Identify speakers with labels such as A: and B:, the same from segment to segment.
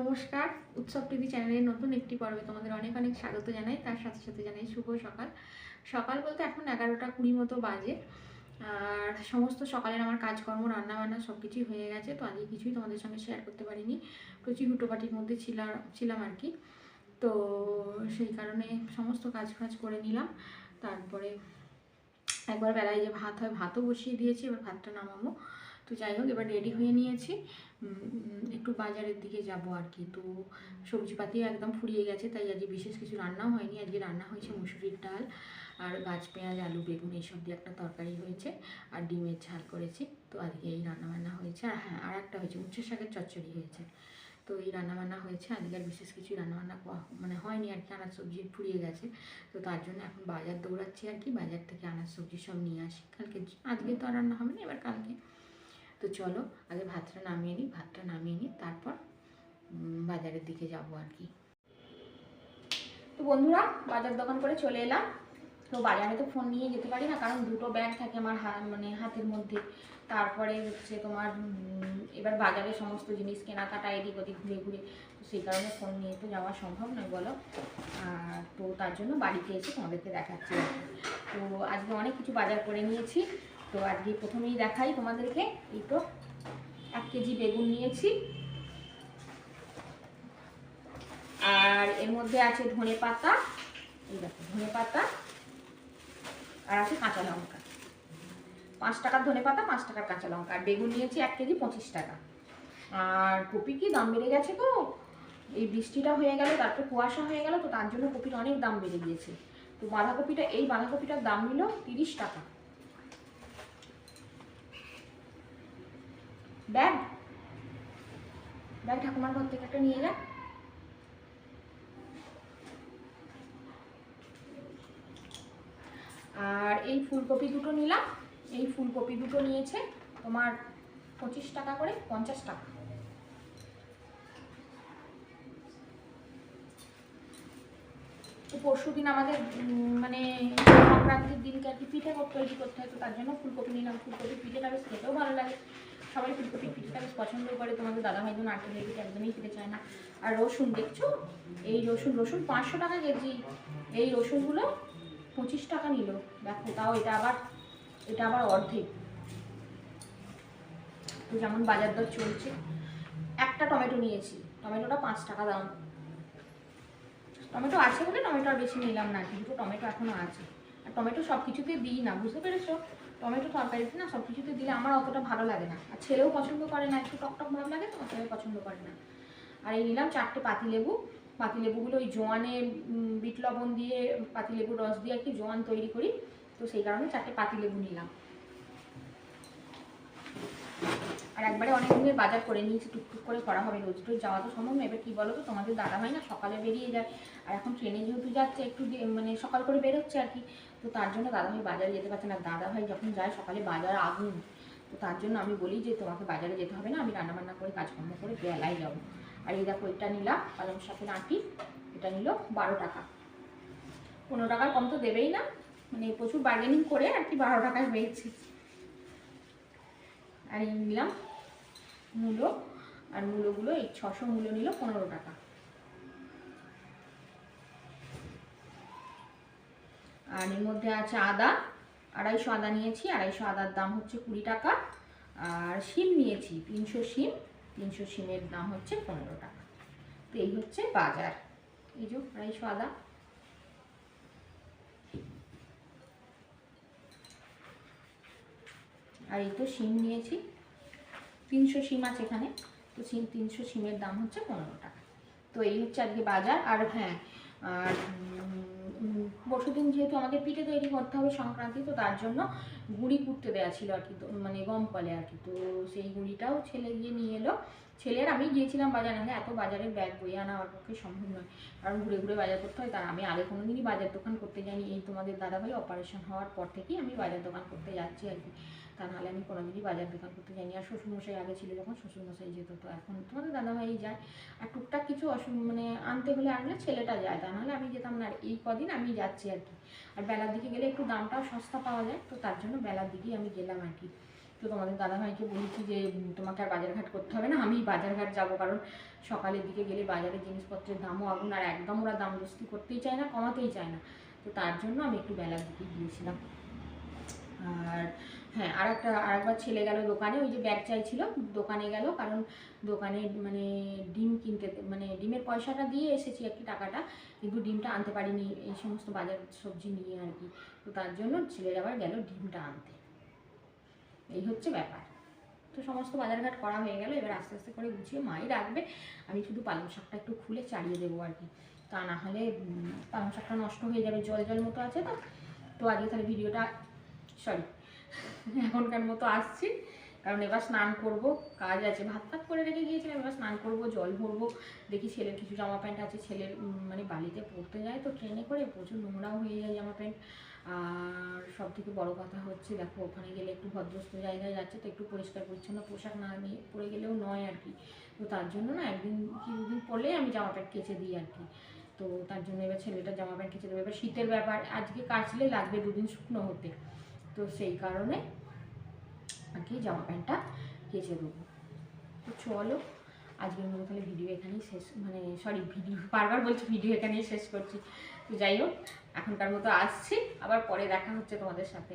A: নমস্কার, উৎসব টিভি চ্যানেলের নতুন একটি পর্বে তোমাদের অনেক অনেক স্বাগত জানাই, তার সাথে সাথে জানাই শুভ সকাল। সকাল বলতে এখন এগারোটা কুড়ি মতো বাজে, আর সমস্ত সকালের আমার কাজকর্ম রান্না বান্না সব কিছুই হয়ে গেছে, তো আজকে কিছুই তোমাদের সঙ্গে শেয়ার করতে পারিনি, প্রচুর হুটোপাটির মধ্যে ছিলাম ছিলাম আর কি। তো সেই কারণে সমস্ত কাজ ফাজ করে নিলাম, তারপরে একবার বেলায় যে ভাত হয়, ভাতও বসিয়ে দিয়েছি, এবার ভাতটা নামাবো। তো যাই হোক এবার রেডি হয়ে নিয়েছি। একটু বাজারের দিকে যাব আর কি। তো সবজিপাতিও একদম ফুরিয়ে গেছে, তাই আজকে বিশেষ কিছু রান্নাও হয়নি। আজকে রান্না হয়েছে মুসুরির ডাল আর গাছ, পেঁয়াজ, আলু, বেগুন, এইসব দিয়ে একটা তরকারি হয়েছে আর ডিমের ঝাল করেছি। তো আজকে এই রান্না বান্না হয়েছে। আর হ্যাঁ আর একটা হয়েছে, উচ্ছে শাকের চচ্চড়ি হয়েছে। তো এই রান্নাবান্না হয়েছে। আজকে আর বিশেষ কিছু রান্নাবান্না মানে হয়নি আর কি, আনাজ সবজি ফুরিয়ে গেছে। তো তার জন্য এখন বাজার দৌড়াচ্ছি আর কি। বাজার থেকে আনাজ সবজি সব নিয়ে আসি। কালকে, আজকে তো আর রান্না হবে না, এবার কালকে তো চলো, আগে ভাতটা নামিয়ে নিই ভাতটা নামিয়ে নিই তারপর বাজারের দিকে যাব আর কি। তো বন্ধুরা, বাজার দোকান করে চলে এলাম। তো বাজারে তো ফোন নিয়ে যেতে পারি না, কারণ দুটো ব্যাগ থাকে আমার মানে হাতের মধ্যে। তারপরে হচ্ছে তোমার এবার বাজারে সমস্ত জিনিস কেনাকাটা এদিক ওদিক, ঘুরে ঘুরে। তো সেই কারণে ফোন নিয়ে তো যাওয়া সম্ভব নয়, বলো। আর তো তার জন্য বাড়িতে এসে তোমাদেরকে দেখাচ্ছি। তো আজকে অনেক কিছু বাজার করে নিয়েছি। তো আজকে প্রথমেই দেখাই তোমাদেরকে। এই তো, এক কেজি বেগুন নিয়েছি। আর এর মধ্যে আছে ধনে পাতা। এই দেখো, ধনে পাতা। আর আছে কাঁচা লঙ্কা। পাঁচ টাকার ধনে পাতা, পাঁচ টাকার কাঁচা লঙ্কা। আর বেগুন নিয়েছি এক কেজি পঁচিশ টাকা। আর কপি কি দাম বেড়ে গেছে তো? এই বৃষ্টিটা হয়ে গেল, তারপর কুয়াশা হয়ে গেল, তো তার জন্য কপির অনেক দাম বেড়ে গিয়েছে। তো বাঁধাকপিটা, এই বাঁধাকপিটার দাম নিল তিরিশ টাকা। ব্যাগ। ব্যাগ ঠাকুমার ঘর থেকে একটা নিয়ে যা আর এই ফুলকপি দুটো নিলাম। এই ফুলকপি দুটো নিয়েছে তোমার পঁচিশ টাকা করে, পঞ্চাশ টাকা। পরশু দিন আমাদের মানে সংক্রান্তির দিনকে আর কি পিঠে তৈরি করতে হয়, তো তার জন্য ফুলকপি নিলাম। ফুলকপি পিঠেটা বেশ খেতেও ভালো লাগে। সবাই ফুলকপির পিঠেটা বেশ পছন্দ করে। তোমাদের দাদা ভাই জন্য নারকেলের পিঠে একদমই খেতে চায় না। আর রসুন, দেখছ? এই রসুন রসুন পাঁচশো টাকা কেজি। এই রসুনগুলো পঁচিশ টাকা নিল। দেখো, তাও এটা আবার এটা আবার অর্ধেক। তো যেমন বাজার দর চলছে, একটা টমেটো নিয়েছি। টমেটোটা পাঁচ টাকা দাম। টমেটো আছে বলে টমেটো আর বেশি নিলাম না, কিন্তু টমেটো এখনও আছে। আর টমেটো সব কিছুতে দিই না, বুঝতে পেরেছ? টমেটো তরকারিতে না সব কিছুতে দিলে আমার অতটা ভালো লাগে না। আর ছেলেও পছন্দ করে না, একটু টকটক টক ভাব লাগে তো অতটাও পছন্দ করে না। আর এই নিলাম চারটে পাতিলেবু। পাতিলেবুগুলো ওই জোয়ানে বিট লবণ দিয়ে, পাতিলেবুর রস দিয়ে আর কি জোয়ান তৈরি করি। তো সেই কারণে চারটে পাতিলেবু নিলাম। আর একবারে অনেক দিনের বাজার করে নিয়েছি টুকটুক করে করা হবে, রোজ রোজ যাওয়া তো সম্ভব না এবার কী বলো তো তোমাদের দাদা হয় না সকালে বেরিয়ে যায়, আর এখন ট্রেনে যেহেতু যাচ্ছে, একটু মানে সকাল করে বেরোচ্ছে আর কি, তো তার জন্য দাদা ভাই বাজারে যেতে পারছে না। দাদা ভাই যখন যায় সকালে বাজার আগুন, তো তার জন্য আমি বলি যে তোমাকে বাজারে যেতে হবে না, আমি রান্নাবান্না করে, কাজকর্ম করে বেলায় যাব। আর এই দেখো, এটা নিলাম পালং শাকের আঁটি, এটা নিল বারো টাকা। পনেরো টাকার কম তো দেবেই না মানে প্রচুর বার্গেনিং করে আর কি বারো টাকায় পেয়েছি আর এই নিলাম মূলো, আর মূলোগুলো এই ছশো মূলো নিল পনেরো টাকা। আর এর মধ্যে আছে আদা, আড়াইশো আদা নিয়েছি, আড়াইশো আদার দাম হচ্ছে কুড়ি টাকা। আর শিম নিয়েছি, তিনশো শিম, তিনশো শিমের দাম হচ্ছে পনেরো টাকা। তো এই হচ্ছে বাজার। এই যে আড়াইশো আদা। আর এই তো শিম নিয়েছি। তিনশো সিম আছে এখানে। তো সিম তিনশো সিমের দাম হচ্ছে পনেরো টাকা। তো এই হচ্ছে আজকে বাজার। আর হ্যাঁ আর পরশু দিন যেহেতু আমাদের পিঠে তৈরি করতে হবে সংক্রান্তি, তো তার জন্য গুঁড়ি কুটতে দেওয়া ছিল আর কি মানে গম কলে আর কি। তো সেই গুঁড়িটাও ছেলে গিয়ে নিয়ে এলো। ছেলের আমি গিয়েছিলাম বাজার আনতে এত বাজারের ব্যাগ বই আনা আমার পক্ষে সম্ভব নয়। কারণ ঘুরে ঘুরে বাজার করতে হয়, তার আমি আগে কোনো দিনই বাজার দোকান করতে যাইনি। এই তোমাদের দাদাভাই অপারেশন হওয়ার পর থেকেই আমি বাজার দোকান করতে যাচ্ছি আর কি। তা নাহলে আমি কোনোদিনই বাজার দোকান করতে যাইনি। আর শ্বশুরমশাই আগে ছিল যখন শ্বশুরমশাই যেত, তো এখন তোমাদের দাদাভাই যায়। আর টুকটাক কিছু অসু মানে আনতে হলে আনলে ছেলেটা যায়, তা নাহলে আমি যেতাম না। আর এই কদিন আমি যাচ্ছি আর কি। আর বেলার দিকে গেলে একটু দামটাও সস্তা পাওয়া যায়, তো তার জন্য বেলার দিকেই আমি গেলাম আর কি। তো তোমাদের দাদাভাইকে বলেছি যে তোমাকে আর বাজারঘাট করতে হবে না, আমি বাজারঘাট যাব। কারণ সকালের দিকে গেলে বাজারের জিনিসপত্রের দামও আগুন, আর একদম ওরা দাম দস্তি করতেই চায় না, কমাতেই চায় না। তো তার জন্য আমি একটু বেলার দিকে গিয়েছিলাম। আর হ্যাঁ আর একটা আর একবার ছেলে গেল দোকানে, ওই যে ব্যাগ চাইছিল, দোকানে গেল, কারণ দোকানে মানে ডিম কিনতে মানে ডিমের পয়সাটা দিয়ে এসেছি কি টাকাটা, কিন্তু ডিমটা আনতে পারিনি, এই সমস্ত বাজার সবজি নিয়ে আর কি। তো তার জন্য ছেলের আবার গেল ডিমটা আনতে। এই হচ্ছে ব্যাপার। তো সমস্ত বাজারঘাট করা হয়ে গেল, এবার আস্তে আস্তে করে গুছিয়ে মাই রাখবে। আমি শুধু পালং শাকটা একটু খুলে চালিয়ে দেবো আর কি। তা না হলে পালং শাকটা নষ্ট হয়ে যাবে, জল জল মতো আছে তো। তো আজকে তাহলে ভিডিওটা সরি এখনকার মতো আসছি। কারণ এবার স্নান করব, কাজ আছে। ভাত ভাত করে রেখে গিয়েছিলাম, এবার স্নান করব, জল ভরবো। দেখি ছেলের কিছু জামা প্যান্ট আছে, ছেলের মানে বালিতে পড়তে যায় তো ট্রেনে করে প্রচুর নোংরাও হয়ে যায় জামা প্যান্ট। আর সব থেকে বড়ো কথা হচ্ছে, দেখো, ওখানে গেলে একটু ভদ্রস্থ জায়গায় যাচ্ছে তো একটু পরিষ্কার পরিচ্ছন্ন পোশাক না নিয়ে পরে গেলেও নয় আর কি। তো তার জন্য না একদিন কি দুদিন পরলেই আমি জামা প্যান্ট কেচে দিই আর কি। তো তার জন্য এবার ছেলেটা জামা প্যান্ট কেচে দেবে। এবার শীতের ব্যাপার, আজকে কাচলে লাগবে দুদিন শুকনো হতে। তো সেই কারণে কি জামা প্যান্টটা কেচে দেবো। তো চলো, আজকের মতো তাহলে ভিডিও এখানেই শেষ মানে সরি ভিডিও, বারবার বলছি ভিডিও এখানেই শেষ করছি। তো যাই হোক, এখনকার মতো আসছি, আবার পরে দেখা হচ্ছে তোমাদের সাথে।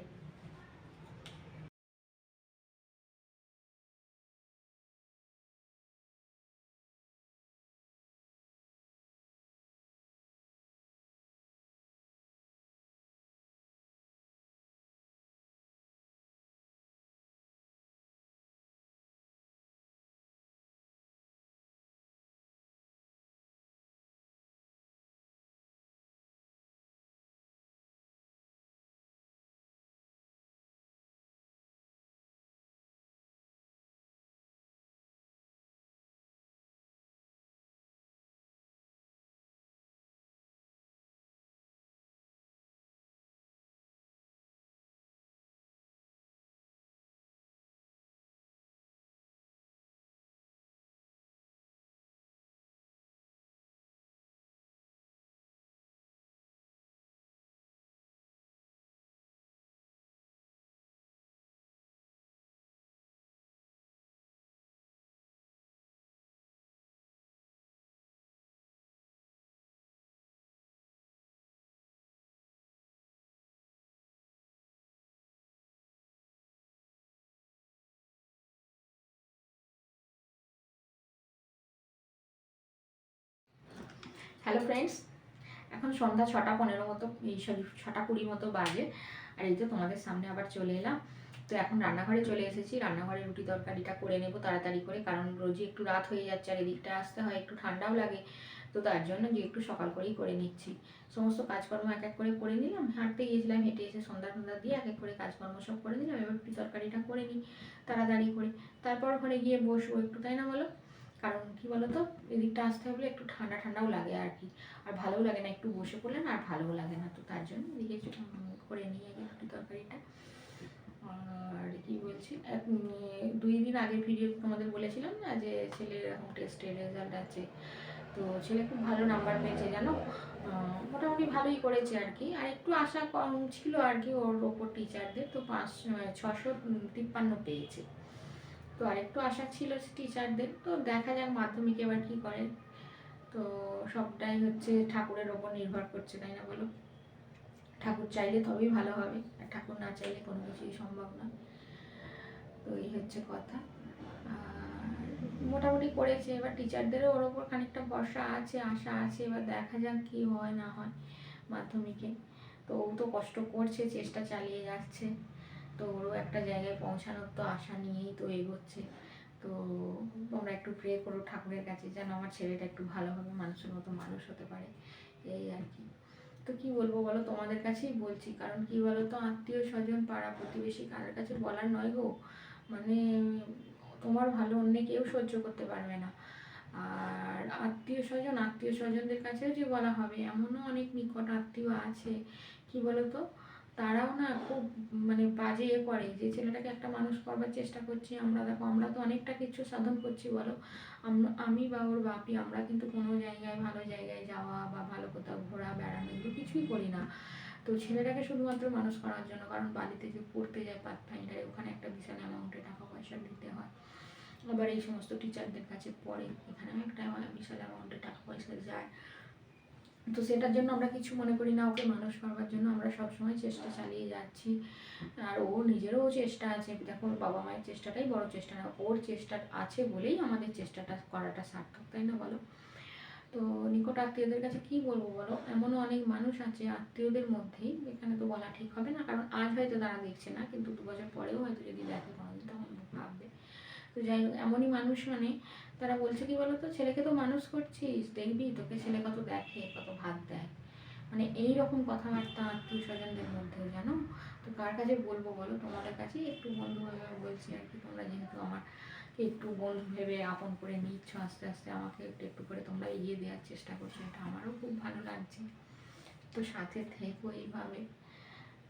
A: হ্যালো ফ্রেন্ডস এখন সন্ধ্যা ছটা পনেরো মতো, এই সরি, ছটা কুড়ি মতো বাজে। আর এই তো তোমাদের সামনে আবার চলে এলাম। তো এখন রান্নাঘরে চলে এসেছি। রান্নাঘরে রুটি তরকারিটা করে নেব তাড়াতাড়ি করে, কারণ রোজই একটু রাত হয়ে যাচ্ছে আর এদিকটা আসতে হয়, একটু ঠান্ডাও লাগে। তো তার জন্য যে একটু সকাল করেই করে নিচ্ছি। সমস্ত কাজকর্ম এক এক করে করে নিলাম, হাঁটতে গিয়েছিলাম, হেঁটে এসে সন্ধ্যা সন্ধ্যা দিয়ে এক এক করে কাজকর্ম সব করে দিলাম এবার রুটি তরকারিটা করে নিই তাড়াতাড়ি করে। তারপর ঘরে গিয়ে বসবো একটু, তাই না বলো? কারণ কি বলতো? এদিকটা আসতে হলে একটু ঠান্ডা ঠান্ডাও লাগে আর কি। আর ভালোও লাগে না একটু বসে পড়লে, না আর ভালোও লাগে না তো তার জন্য এদিকে একটু করে নিয়ে গিয়ে রুটি তরকারিটা। আর কি বলছি? দুই দিন আগের ভিডিও তোমাদের বলেছিলাম না যে ছেলের এরকম টেস্টের রেজাল্ট আছে। তো ছেলে খুব ভালো নাম্বার পেয়েছে, জানো? মোটামুটি ভালোই করেছে আর কি। আর একটু আশা কম ছিল আর কি ওর ওপর টিচারদের তো পাঁচ ছশো তিপ্পান্ন পেয়েছে। তো আরেকটু আশা ছিল টিচারদের তো দেখা যাক মাধ্যমিকে এবার কি করে। তো সবটাই হচ্ছে ঠাকুরের ওপর নির্ভর করছে, তাই না বলো? ঠাকুর চাইলে তবেই ভালো হবে, আর ঠাকুর না চাইলে কোনো কিছুই সম্ভব নয় তো এই হচ্ছে কথা। মোটামুটি করেছে। এবার টিচারদেরও ওর ওপর খানিকটা ভরসা আছে, আশা আছে। এবার দেখা যাক কি হয়, না হয় মাধ্যমিকে। তো ও তো কষ্ট করছে, চেষ্টা চালিয়ে যাচ্ছে। তো ওরও একটা জায়গায় পৌঁছানোর তো আশা নিয়েই তো এগোচ্ছে। তো তোমরা একটু প্রে করো ঠাকুরের কাছে, যেন আমার ছেলেটা একটু ভালোভাবে মানুষের মতো মানুষ হতে পারে। এই আর কি। তো কি বলব বলো, তোমাদের কাছেই বলছি। কারণ কি বলো তো আত্মীয় স্বজন, পাড়া প্রতিবেশী, কারোর কাছে বলার নয় গো। মানে তোমার ভালো অন্য কেউ সহ্য করতে পারবে না। আর আত্মীয় স্বজন, আত্মীয় স্বজনদের কাছেও যে বলা হবে, এমনও অনেক নিকট আত্মীয় আছে। কি বলতো তারাও না খুব মানে বাজে এ করে যে ছেলেটাকে একটা মানুষ করবার চেষ্টা করছি, আমরা দেখো, আমরা তো অনেকটা কিছু সাধন করছি বলো। আম- বা ওর বাপি আমরা কিন্তু কোনো জায়গায় ভালো জায়গায় যাওয়া বা ভালো কোথাও ঘোরা, বেড়ানো এগুলো কিছুই করি না। তো ছেলেটাকে শুধুমাত্র মানুষ করার জন্য, কারণ বাড়িতে যে পড়তে যায় পার্ট ফাইন্ডারে ওখানে একটা বিশাল অ্যামাউন্টে টাকা পয়সা দিতে হয়। আবার এই সমস্ত টিচারদের কাছে পড়ে, এখানেও একটা বিশাল অ্যামাউন্টে টাকা পয়সা যায়। তো সেটার জন্য আমরা কিছু মনে করি না, ওকে মানুষ করবার জন্য আমরা সবসময় চেষ্টা চালিয়ে যাচ্ছি। আর ও নিজেরও চেষ্টা আছে, দেখো ওর বাবা মায়ের চেষ্টাটাই বড় চেষ্টা না, ওর চেষ্টা আছে বলেই আমাদের চেষ্টাটা করাটা সার্থক, তাই না বলো? তো নিকট আত্মীয়দের কাছে কি বলব বলো? এমনও অনেক মানুষ আছে আত্মীয়দের মধ্যেই, এখানে তো বলা ঠিক হবে না, কারণ আজ হয়তো তারা দেখছে না, কিন্তু দু বছর পরেও হয়তো যদি দেখে কোনোদিন তখন ভাববে। তো যাই হোক, এমনই মানুষ মানে তারা বলছে কি বলতো, ছেলেকে তো মানুষ করছিস, দেখবি তোকে ছেলে কত দেখে, কত ভাত দেয়। মানে এই রকম কথাবার্তা আত্মীয় স্বজনদের মধ্যেও, জানো? তো কার কাছে বলব বলো? তোমাদের কাছেই একটু বন্ধু ভাবে বলছি আর কি। তোমরা যেহেতু আমার একটু বন্ধু ভেবে আপন করে নিচ্ছ, আস্তে আস্তে আমাকে একটু একটু করে তোমরা এগিয়ে দেওয়ার চেষ্টা করছ, এটা আমারও খুব ভালো লাগছে। তো সাথে থেকো এইভাবে।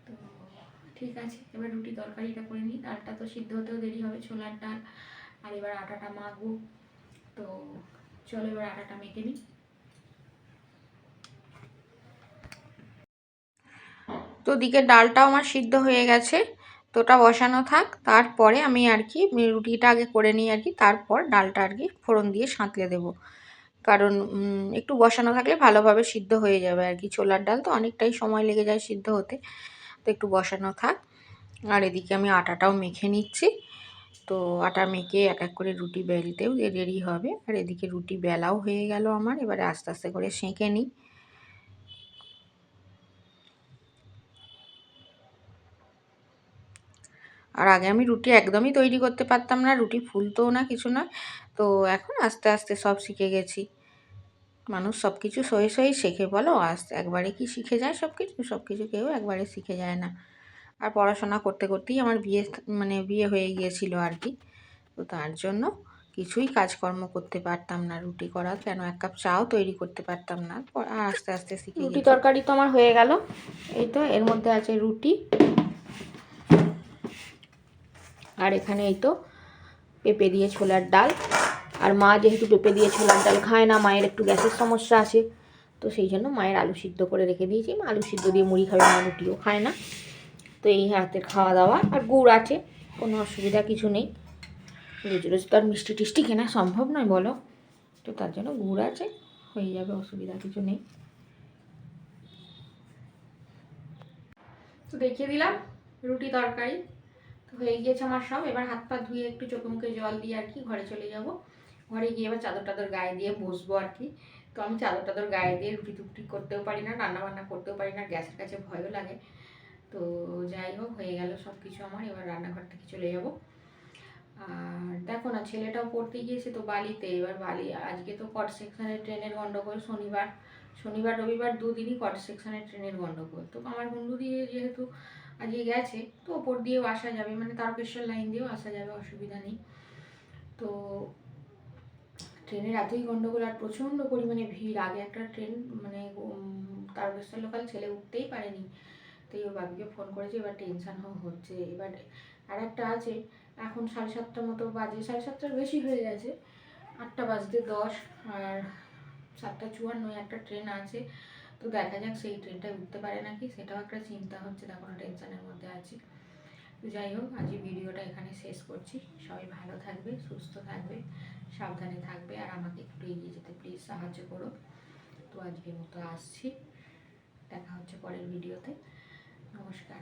A: তো ঠিক আছে, এবার রুটি তরকারিটা করে নিই। ডালটা তো সিদ্ধ হতেও দেরি হবে, ছোলার ডাল, আর এবার আটাটা মাখবো। তো চলো এবার আটাটা মেখে নিই। তো দিকে ডালটাও আমার সিদ্ধ হয়ে গেছে তো ওটা বসানো থাক, তারপরে আমি আর কি রুটিটা আগে করে নিই আর কি, তারপর ডালটা আর কি ফোড়ন দিয়ে সাঁতলে দেবো। কারণ একটু বসানো থাকলে ভালোভাবে সিদ্ধ হয়ে যাবে আর কি, ছোলার ডাল তো অনেকটাই সময় লেগে যায় সিদ্ধ হতে, তো একটু বসানো থাক। আর এদিকে আমি আটাটাও মেখে নিচ্ছি। তো আটা মেখে এক এক করে রুটি বেলতেও দেরি হবে। আর এদিকে রুটি বেলাও হয়ে গেল আমার। এবারে আস্তে আস্তে করে সেঁকে নিই। আর আগে আমি রুটি একদমই তৈরি করতে পারতাম না। রুটি ফুলতোও না, কিছু না। তো এখন আস্তে আস্তে সব শিখে গেছি। মানুষ সব কিছু সয়ে সয়েই শেখে, বলো। আস্তে একবারে কি শিখে যায় সব কিছু সব কিছু কেউ একবারে শিখে যায় না। আর পড়াশোনা করতে করতেই আমার বিয়ে মানে বিয়ে হয়ে গিয়েছিল আর কি। তো তার জন্য কিছুই কাজকর্ম করতে পারতাম না রুটি করা কেন এক কাপ চাও তৈরি করতে পারতাম না আর আস্তে আস্তে শিখে রুটি তরকারি তো আমার হয়ে গেল। এই তো এর মধ্যে আছে রুটি। আর এখানে এই তো পেঁপে দিয়ে ছোলার ডাল। আর মা যেহেতু পেঁপে দিয়ে ছোলার ডাল খায় না মায়ের একটু গ্যাসের সমস্যা আছে তো সেই জন্য মায়ের আলু সিদ্ধ করে রেখে দিয়েছি। আলু সিদ্ধ দিয়ে মুড়ি খাবে মা রুটিও খায় না। তো এই হাতের খাওয়া দাওয়া আর গুড় আছে, কোনো অসুবিধা কিছু নেই। রোজ রোজ তো আর মিষ্টি টিষ্টি কেনা সম্ভব নয়, বলো। তো তার জন্য গুড় আছে, হয়ে যাবে, অসুবিধা কিছু নেই। তো দেখিয়ে দিলাম, রুটি তরকারি। তো হয়ে গিয়েছে আমার সব, এবার হাত পা ধুয়ে একটু চোখে মুখে জল দিয়ে আর কি ঘরে চলে যাব। ঘরে গিয়ে এবার চাদর টাদর গায়ে দিয়ে বসবো আর কি। তো আমি চাদর টাদর গায়ে দিয়ে রুটি টুকটি করতেও পারি না রান্না বান্না করতেও পারি না, গ্যাসের কাছে ভয়ও লাগে। তো যাই হোক, হয়ে গেল সব কিছু আমার। এবার রান্নাঘর থেকে চলে যাব। আর দেখো না, ছেলেটাও পড়তে গিয়েছে তো বালিতে। এবার বালি, আজকে তো কট সেকশনের ট্রেনের গন্ডগোল শনিবার। শনিবার, রবিবার দুদিনই কট সেকশনের ট্রেনের গন্ডগোল। তো আমার বন্ধু দিয়ে যেহেতু আজকে গেছে, তো ওপর দিয়েও আসা যাবে। মানে তারকেশ্বর লাইন দিয়েও আসা যাবে, অসুবিধা নেই। তো ট্রেনের এতই গন্ডগোল আর প্রচণ্ড পরিমাণে ভিড়। আগে একটা ট্রেন মানে তারকেশ্বর লোকাল ছেলে উঠতেই পারেনি। তো ওর বাবিকে ফোন করেছে, এবার টেনশন হচ্ছে। এবার আর একটা আছে, এখন সাড়ে সাতটার মতো বাজে, সাড়ে সাতটার বেশি হয়ে গেছে। আটটা বাজতে দশ আর সাতটা চুয়ান্ন একটা ট্রেন আছে। তো দেখা যাক সেই ট্রেনটায় উঠতে পারে নাকি, সেটাও একটা চিন্তা হচ্ছে দেখো না টেনশনের মধ্যে আছি। যাই হোক আজ ভিডিওটা এখানে শেষ করছি। সবাই ভালো থাকবে, সুস্থ থাকবে, সাবধানে থাকবে, আর আমাকে একটু এগিয়ে যেতে প্লিজ সাহায্য করো। তো আজকের মতো আসছি। দেখা হচ্ছে পরের ভিডিওতে। নমস্কার